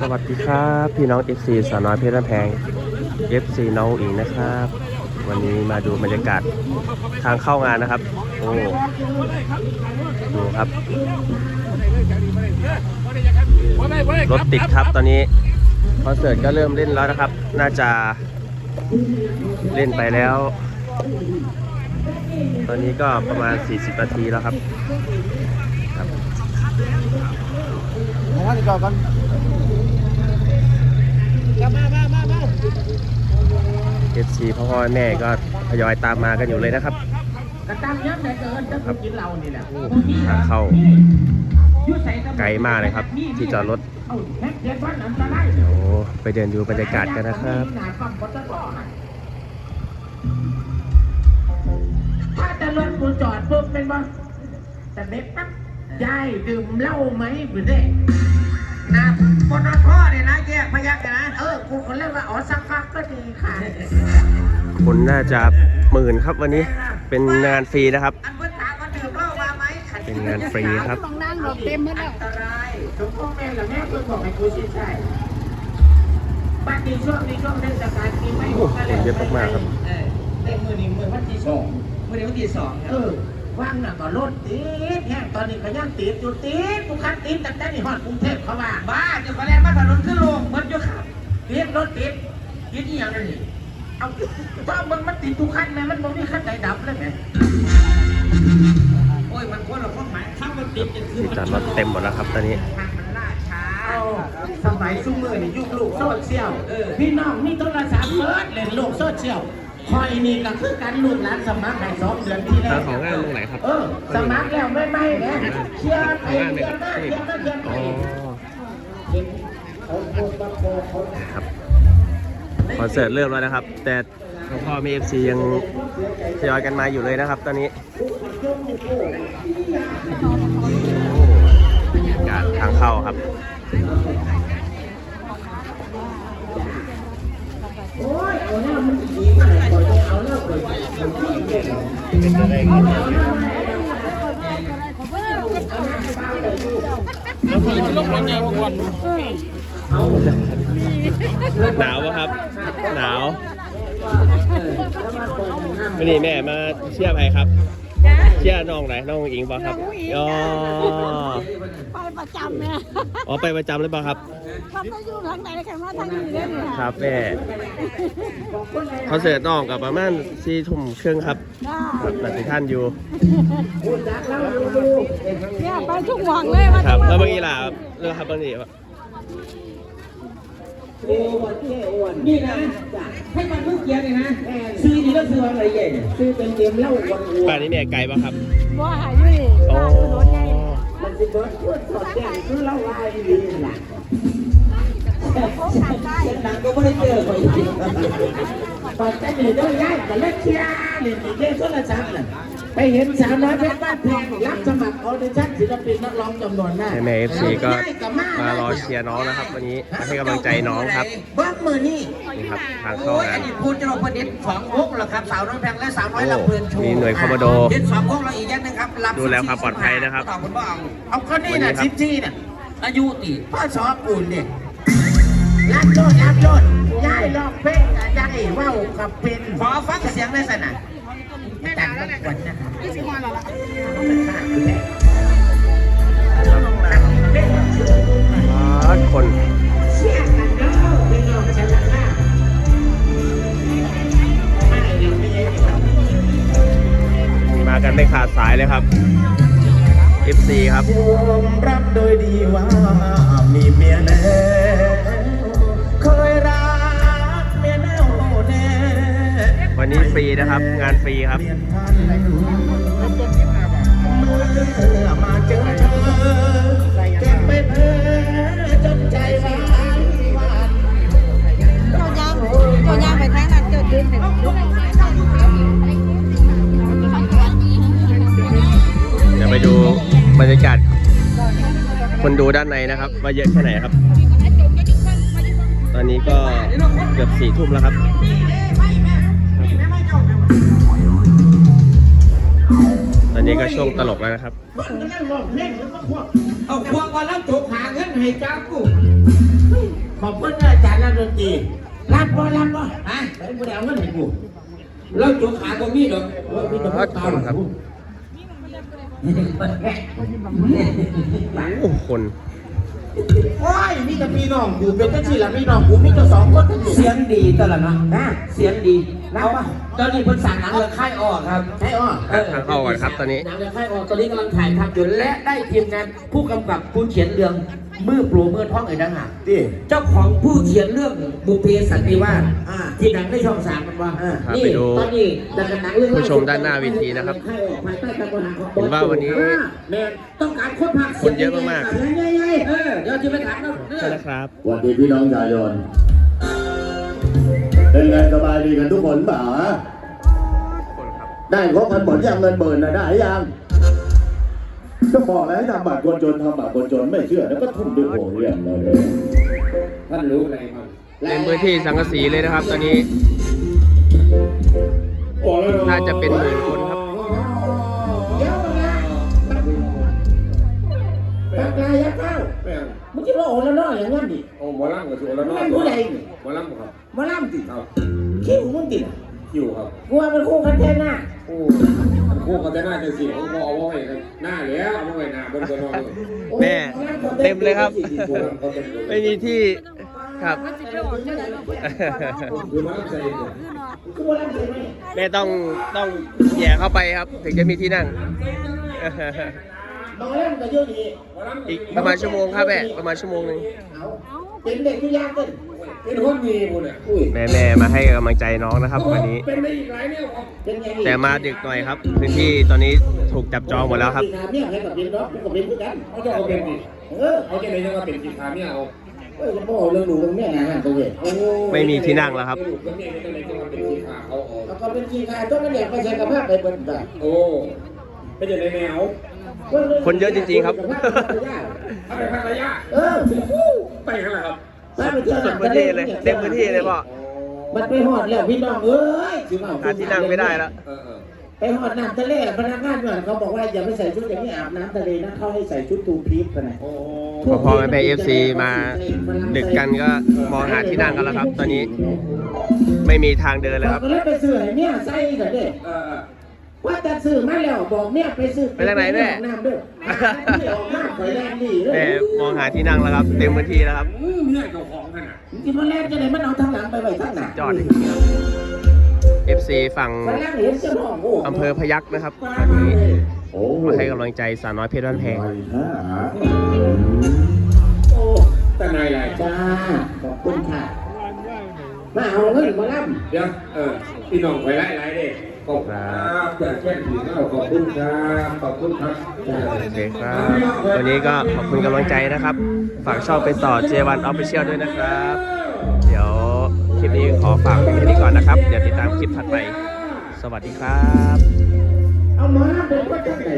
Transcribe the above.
สวัสดีครับ พี่น้อง FC สาวน้อยเพชรแพง FC น้องอิงนะครับ วันนี้มาดูบรรยากาศทางเข้างานนะครับ โอ้ดูครับ รถติดครับตอนนี้คอนเสิร์ตก็เริ่มเล่นแล้วนะครับ น่าจะเล่นไปแล้ว ตอนนี้ก็ประมาณ 40นาทีแล้วครับ ผมว่าจะก่อนกันกลับมามามามา FC พ่อพ่อแม่ก็ทยอยตามมากันอยู่เลยนะครับกระตั้งยักษ์ไหนเกินจะกินเรานี่แหละทางเข้าไกลมากเลยครับ ที่จอดรถเดี๋ยวไปเดินดูบรรยากาศกันนะครับถ้าจะรถกูจอดปุ๊บเป็นบ่แต่เด็กปั๊บยายดื่มเหล้าไหมเพื่อเด้ นะปนทเนี่ยนะแยกพยักนะ เออกูก็เรียกว่าอ๋อสักพักก็ดีค่ะคนน่าจะหมื่นครับวันนี้เป็นงานฟรีนะครับ อันเพื่อนถามว่าดื่มเหล้ามาไหมขัดเป็นงานฟรีครับต้องนั่งรถเต็มหมดแล้วอันตรายสมพ่อแม่หรือแม่เพิ่งบอกให้กูชี้ใช่บ้านนี้ช่วงนี้ช่วงเทศกาลปีใหม่โอ้โหคนเยอะมากๆครับเออเต็มมือนี่มือวันที่สองมือนี้วันที่สองคเอรับอ ว่างน่ะก็รถติดแห้งตอนนี้ก็ยังติดอยู่ติดกูคันติดแต่แต่นี่ฮอดกรุงเทพเขาว่าบ้าเดี๋ยวเขาแล่นมาถนนขึ้นลงมันอยู่ครับติดรถติดติดอีหยังนั่นนี่เอาถ้ามันมันติดทุกคันไหมมันบ่มีคันใดดับเลยไหมโอ้ยมันคนละความหมายถ้ามันติดจะคือที่จอดรถเต็มหมดแล้วครับตอนนี้ทางมันล่าช้าเอาสมัยซุมือนี่ยุคลูกโซเชียลเออพี่น้องมีโทรศัพท์เปิดเล่นโลกโซเชียล คอยนี่ก็คือการลูกหลานสมัครในสองเดือนที่แล้วทางของงานตรงไหนครับ เออ สมัครแล้วไม่ไม่เนี่ยเชียร์ไปเชียร์มาเชียร์มาเชียร์อ๋ไปอครับคอนเสิร์ตเริ่มแล้วนะครับ แต่พ่อพ่อมี FC ยังทยอยกันมาอยู่เลยนะครับ ตอนนี้โอ้บรรยากาศทางเข้าครับหนาวะครับ หนาววันนี้แม่มาเชียร์ใครครับ เชียร์น้องไหนน้องอิงปะครับอ๋อไปประจำเนี่ยอ๋อไปประจำเลยปะครับเขาไปอยู่ทางไหนกันมาทางนี้เลยเนี่ยครับแม่คอนเสิร์ตน้องกับประมาณสี่ทุ่มครึ่งครับจ้าครับนัดที่ท่านอยู่เนี่ยไปทุกหวังเลยว่าครับจะแล้วมาเมื่อกี้ล่ะครับเรื่องครับบางที ครับนี่นะให้มันเพิ่งเกียร์เลยนะซื้อนี่แล้วซื้ออะไรใหญ่เนี่ยซื้อเป็นเกมเหล้าวันวัวป่านนี้แม่ไกลปะครับบ่หายอยู่นี่อ๋อตาคือรถไงมันจะเบิดพูดสอดแจ้งคือเหล้าลายดีนี่แหละโค้งทางใต้หนังก็ไม่ได้เจอคน จริงตอนแต่นี่ด้วยย้ายกับเล็กเชียร์นี่นี่เล่นโทรศัพท์น่ะไปเห็นสาวน้อยเพชรบ้านแพงรับสมัครออดิชั่นศิลปินนักร้องจำนวนมากแม่เอฟซีก็มารอเชียร์น้องนะครับ วันนี้มาให้กำลังใจน้องครับเบิ้งมือนี่นี่ครับทางเข้าโอ้ยงาอันนนี้พูดจะลงประเด็นสองวงเหรอครับสาวน้อยแพงและสาวน้อยลำเพลินโชว์มีหน่วยคอมมานโดเด็นสองวงเราอีกอย่างหนึงครับรับดูแลความปลอดภัยนะครับต่อคุณบ้างเอาคนนี้น่ะชิปจี้น่ะอายุตีพ่อสอบอุ่นเนี่ยรับโจทย์รับโจทย์ ย้ายลอกเพลงกับย้ายเว้ากับเป็นขอฟังเสียงในสนามแต่งรบกวนนะครับที่สิมาแล้วล่ะทุกคนเชียร์กันเด้อพี่น้องชนะค่ะไม่ได้ยังไม่ได้ครับมากันไม่ขาดสายเลยครับ FC ครับยอมรับ ครับ งานฟรีครับเปลี่ยนพันเมื่อมาเจอเธอเก็บไปเพ้อจนใจร้ายวันเจ้ายางเจ้ายางไปทางนั้นเกิดขึ้นเป็นเดี๋ยวไปดูบรรยากาศคนดูด้านในนะครับ ว่าเยอะแค่ไหนครับ ตอนนี้ก็เกือบสี่ทุ่มแล้วครับ ตอนนี้ก็ช่วงตลกแล้วนะครับ มันก็นั่งร้องเพลงแล้วก็พวกเอาพวกวันแล้วจบหาเงินให้จ้ากูเขอบคุณนะอาจารย์นักดนตรีรับบ่รับบ่ฮะไปกูได้เอาเงินให้กูแล้วจุกขาตรงนี้เด้อว่าพี่จะพูดตามครับโอ้คน โอ้ยมีแต่พี่น้องกูเป็นจังซี่ล่ะพี่น้องกูมีแต่สองคนทั้งเสียงดีตลอดเนาะนะเสียงดีเอาตอนนี้เพิ่นสั่งหนังเลยค่ายออกครับใช่อ้อทางเข้าก่อนครับตอนนี้หนังเลยค่ายออกตอนนี้กำลังถ่ายทำอยู่และได้ทีมงานผู้กำกับผู้เขียนเรื่อง มือโปรเมือท้องไอ้ดังหักดิเจ้าของผู้เขียนเรื่องบุพเพสันติวาสอ่าที่หนังได้ช่องสามมันว่าอ่าครับนี่ไปดูตอนนี้ดังหนังเรื่องผู้ชมด้านหน้าเวทีนะครับให้ออกภายใต้การบริหารของเห็นว่าวันนี้แม่ต้องการคนภาคคนเยอะมากๆใหญ่ๆเออเดี๋ยวจะไปถามนะเอใช่อ แล้วครับ สวัสดีพี่น้องชาวโยนเป็นไงสบายดีกันทุกคนเปล่าฮะคนครับได้ครบกันหมดยังเงินหมื่นนะได้ยัง ก็บอกแล้วให้ทำบัตรคนจนทำบัตรคนจนไม่เชื่อแล้วก็ทุ่มด้วยโหเรื่องเลยท่านรู้อะไรมั้งเต็มพื้นที่สังกะสีเลยนะครับ ตอนนี้ น่าจะเป็นหมื่นคนครับเดี๋ยวนะตักลายยักษ์เข้าแม่งมึงคิดว่าโอ้ละน้อยอย่างนั้นดิโอ้หมอลำกับชัวร์แล้วเนาะมันผู้ใดนี่หมอลำครับมาล่ำติครับคิ้วมึงติดคิวครับกลัวมันคู่กันแท้หน้าโอ้ มันคู่กันแต่หน้าจะสิเขาบอกเอาไว้กันหน้าแล้วเอาไว้หน้าบนตัวนอนโอ้แม่เต็มเลยครับโบราณเขาเป็นเลยไม่มีที่ครับมันจะไปออกจะได้คือหมอลำใจเนี่ยคือมาล่ำใช่ไหมแม่ต้องต้องแย่เข้าไปครับ ถึงจะมีที่นั่งมาล่ำก็เยอะดีหมอลำอีกประมาณชั่วโมงครับแม่ประมาณชั่วโมงหนึ่ง เอาเป็นเด็กที่ยากขึ้นเป็นคนมีบุญเนี่ยอุ้ยแม่แม่มาให้กำลังใจน้องนะครับวันนี้ เป็นได้อีกหลายเนี่ยครับเป็นไงนี่แต่มาดึกหน่อยครับพื้นที่ตอนนี้ถูกจับจองหมดแล้วครับ กินน้ำเนี่ยให้กับเป็นเนาะกับเป็นผู้กันเขาจะเอาเป็นดิเออเขาจะไหนจะมาเป็นกีฬาเนี่ยเอาเอ้ยจะบอกเรื่องหนูเรื่องแม่นะฮะตัวเองโอ้ไม่มีที่นั่งแล้วครับก็เนี่ยจะไหนจะมาเป็นกีฬาเขาเอาแล้วก็เป็นกีฬาต้องนั่นแหละไปใช้กับภาพไปเป็นแบบโอ้เป็นอย่างไรแนวคนเยอะจริงๆครับ ถ้าไปพัทยา เออ ไปข้างหลังครับไปไปเที่ยวสุดพื้นที่เลยเต็มพื้นที่เลยพ่อมันไปหอดแล้วพี่น้องเอ้ยถึงเอาหาที่นั่งไม่ได้แล้วเออเออไปหอดน้ำทะเลพนักงานเนี่ยเขาบอกว่าอย่าไปใส่ชุดอย่างนี้อาบน้ำทะเลนะเขาให้ใส่ชุดทูพีฟกันนะโอ้พอพอไปเอฟซีมาดึกกันก็มองหาที่นั่งกันแล้วครับ ตอนนี้ ไม่มีทางเดินเลยครับก็เลยไปซื้อให้เนี่ยใส่กันเด้เออเออ ว่าจะซื้อมาแล้วบอกเนี่ยไปซื้อไปทางไหนแม่ น้ำด้วยที่ออกมาคอยแรงดีเลยแม่มองหาที่นั่งแล้วครับ เต็มพื้นที่แล้วครับ อืมเนี่ยเจ้าของกันน่ะกินมาแรกจะไหนมันเอาทางหลังไปไว้ทางหน้าจอดจริงๆครับ FC ฝั่งฝรั่งเห็นเจ้าของโอ้อำเภอพยัคฆ์นะครับวันนี้โอ้มาให้กำลังใจสาวน้อยเพชรบ้านแพงไปฮะโอ้แต่นายไรจ้าขอบคุณค่ะมาเอาเงินมาล่ำเดี๋ยวเออพี่น้องไปไล่ไล่เด็ก ขอบคุณครับจากแค่ผีเราขอบคุณครับขอบคุณครับโอเคครับ วันนี้ก็ขอบคุณกำลังใจนะครับ ฝากช่องไปต่อ J1 Official ด้วยนะครับ เดี๋ยวคลิปนี้ขอฝากแค่นี้ก่อนนะครับ เดี๋ยวติดตามคลิปถัดไป สวัสดีครับ เอามาผมก็จะไหน